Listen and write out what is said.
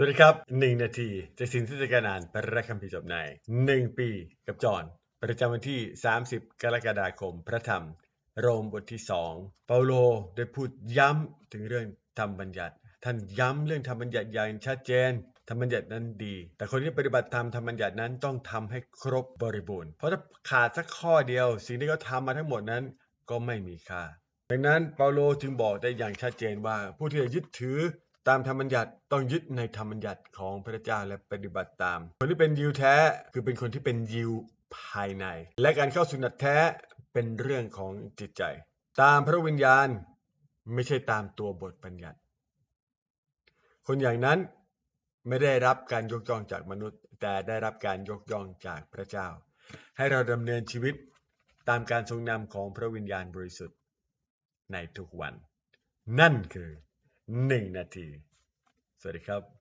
สวัสดีครับหนึ่งนาทีจะสินที่จะการอ่านพระคัมภีร์จบในหนึ่งปีกับจอนประจำวันที่ 30 กรกฎาคมพระธรรม โรมบทที่สองเปาโลได้พูดย้ำถึงเรื่องธรรมบัญญัติ ท่านย้ำเรื่องธรรมบัญญัติอย่างชัดเจนธรรมบัญญัตินั้นดี แต่คนที่ปฏิบัติตามธรรมบัญญัตินั้นต้องทำให้ครบบริบูรณ์ เพราะถ้าขาดสักข้อเดียว สิ่งที่เขาทำมาทั้งหมดนั้นก็ไม่มีค่าดังนั้นเปาโลจึงบอกได้อย่างชัดเจนว่าผู้ที่จะยึดถือ ตามธรรมบัญญัติต้องยึดในธรรมบัญญัติของพระเจ้าและปฏิบัติตาม คนที่เป็นยิวแท้คือเป็นคนที่เป็นยิวภายใน และการเข้าสุนัตแท้เป็นเรื่องของจิตใจ ตามพระวิญญาณไม่ใช่ตามตัวบทบัญญัติ คนอย่างนั้นไม่ได้รับการยกย่องจากมนุษย์ แต่ได้รับการยกย่องจากพระเจ้า ให้เราดำเนินชีวิตตามการทรงนำของพระวิญญาณบริสุทธิ์ในทุกวัน นั่นคือ หนึ่งนาที สวัสดีครับ